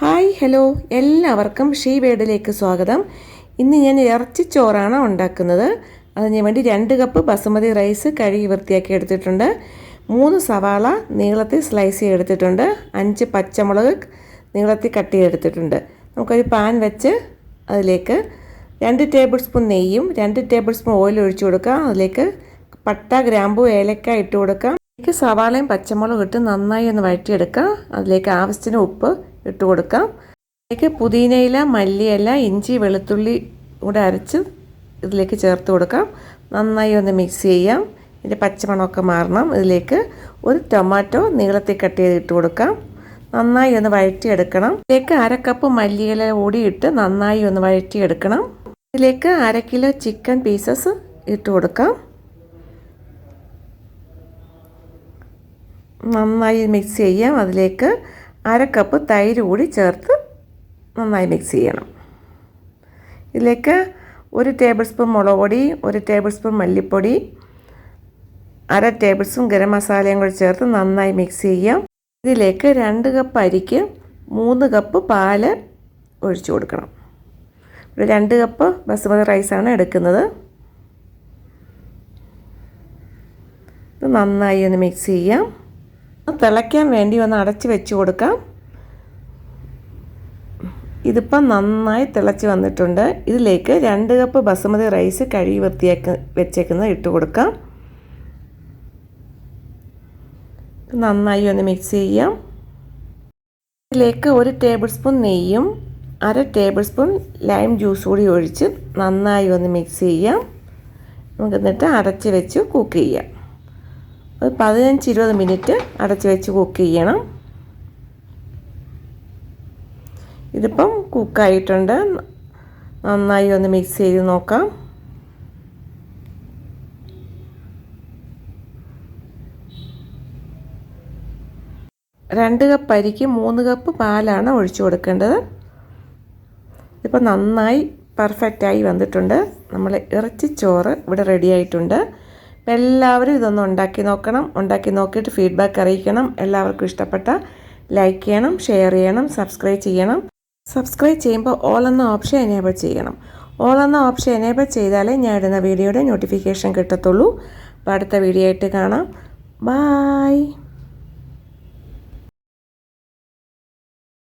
Hi hello. എല്ലാവർക്കും she വേഡിലേക്ക് സ്വാഗതം. ഇന്ന് ഞാൻ ഇറച്ചി ചോറാണ് ഉണ്ടാക്കുന്നത്. അതിന് വേണ്ടി രണ്ട് കപ്പ് ബസുമതി റൈസ് കഴുകി വൃത്തിയാക്കി എടുത്തിട്ടുണ്ട്. മൂന്ന് സവാള നീളത്തിൽ സ്ലൈസ് ചെയ്തെടുത്തിട്ടുണ്ട് അഞ്ച് പച്ചമുളക് നീളത്തിൽ കട്ട് ചെയ്തെടുത്തിട്ടുണ്ട് നമുക്കൊരു പാൻ വെച്ച് അതിലേക്ക് രണ്ട് ടേബിൾ സ്പൂൺ നെയ്യും രണ്ട് ടേബിൾ സ്പൂൺ ഓയിൽ ഒഴിച്ചു കൊടുക്കാം. അതിലേക്ക് പട്ട ഗ്രാമ്പു ഏലക്ക ഇട്ട് കൊടുക്കാം. സവാളയും പച്ചമുളകും ഇട്ട് നന്നായി ഒന്ന് വഴറ്റിയെടുക്കാം. അതിലേക്ക് ആവശ്യത്തിന് ഉപ്പ് ഇട്ട് കൊടുക്കാം. അതിലേക്ക് പുതിനയില മല്ലിയില ഇഞ്ചി വെളുത്തുള്ളി കൂടെ അരച്ച് ഇതിലേക്ക് ചേർത്ത് കൊടുക്കാം. നന്നായി ഒന്ന് മിക്സ് ചെയ്യാം. ഇതിന്റെ പച്ചമണമൊക്കെ മാറണം. ഇതിലേക്ക് ഒരു ടൊമാറ്റോ നീളത്തിൽ കട്ട് ചെയ്ത് ഇട്ട് കൊടുക്കാം. നന്നായി ഒന്ന് വഴറ്റിയെടുക്കണം. ഇതിലേക്ക് അര കപ്പ് മല്ലിയില കൂടി ഇട്ട് നന്നായി ഒന്ന് വഴറ്റിയെടുക്കണം. ഇതിലേക്ക് അര കിലോ ചിക്കൻ പീസസ് ഇട്ട് കൊടുക്കാം. നന്നായി മിക്സ് ചെയ്യാം. അതിലേക്ക് അര കപ്പ് തൈര് കൂടി ചേർത്ത് നന്നായി മിക്സ് ചെയ്യണം. ഇതിലേക്ക് ഒരു ടേബിൾ സ്പൂൺ മുളക് പൊടി ഒരു ടേബിൾ സ്പൂൺ മല്ലിപ്പൊടി അര ടേബിൾ സ്പൂൺ ഗരം മസാലയും കൂടി ചേർത്ത് നന്നായി മിക്സ് ചെയ്യാം. ഇതിലേക്ക് രണ്ട് കപ്പ് അരിക്ക് മൂന്ന് കപ്പ് പാൽ ഒഴിച്ചു കൊടുക്കണം. ഇവിടെ രണ്ട് കപ്പ് ബസുമതി റൈസാണ് എടുക്കുന്നത്. ഇത് നന്നായി ഒന്ന് മിക്സ് ചെയ്യാം. തിളയ്ക്കാൻ വേണ്ടി ഒന്ന് അടച്ച് വെച്ച് കൊടുക്കാം. ഇതിപ്പം നന്നായി തിളച്ച് വന്നിട്ടുണ്ട്. ഇതിലേക്ക് രണ്ട് കപ്പ് ബസുമതി റൈസ് കഴുകി വൃത്തിയാക്കി വെച്ചേക്കുന്നത് ഇട്ട് കൊടുക്കാം. നന്നായി ഒന്ന് മിക്സ് ചെയ്യാം. ഇതിലേക്ക് ഒരു ടേബിൾ സ്പൂൺ നെയ്യും അര ടേബിൾ സ്പൂൺ ലൈം ജ്യൂസ് കൂടി ഒഴിച്ച് നന്നായി ഒന്ന് മിക്സ് ചെയ്യാം. നമുക്ക് എന്നിട്ട് അടച്ച് വെച്ച് കുക്ക് ചെയ്യാം. ഒരു പതിനഞ്ച് ഇരുപത് മിനിറ്റ് അടച്ച് വെച്ച് കുക്ക് ചെയ്യണം. ഇതിപ്പം കുക്കായിട്ടുണ്ട്. നന്നായി ഒന്ന് മിക്സ് ചെയ്ത് നോക്കാം. രണ്ട് കപ്പ് അരിക്ക് മൂന്ന് കപ്പ് പാലാണ് ഒഴിച്ചു കൊടുക്കേണ്ടത്. ഇപ്പം നന്നായി പെർഫെക്റ്റായി വന്നിട്ടുണ്ട്. നമ്മൾ ഇറച്ചിച്ചോറ് ഇവിടെ റെഡി ആയിട്ടുണ്ട്. അപ്പോൾ എല്ലാവരും ഇതൊന്ന് ഉണ്ടാക്കി നോക്കണം. ഉണ്ടാക്കി നോക്കിയിട്ട് ഫീഡ്ബാക്ക് അറിയിക്കണം. എല്ലാവർക്കും ഇഷ്ടപ്പെട്ട ലൈക്ക് ചെയ്യണം ഷെയർ ചെയ്യണം സബ്സ്ക്രൈബ് ചെയ്യണം. സബ്സ്ക്രൈബ് ചെയ്യുമ്പോൾ ഓൾ എന്ന ഓപ്ഷൻ എനേബിൾ ചെയ്യണം. ഓൾ എന്ന ഓപ്ഷൻ എനേബിൾ ചെയ്താലേ ഞാൻ ഇടുന്ന വീഡിയോയുടെ നോട്ടിഫിക്കേഷൻ കിട്ടത്തുള്ളൂ. അപ്പോൾ അടുത്ത വീഡിയോ ആയിട്ട് കാണാം. ബായ്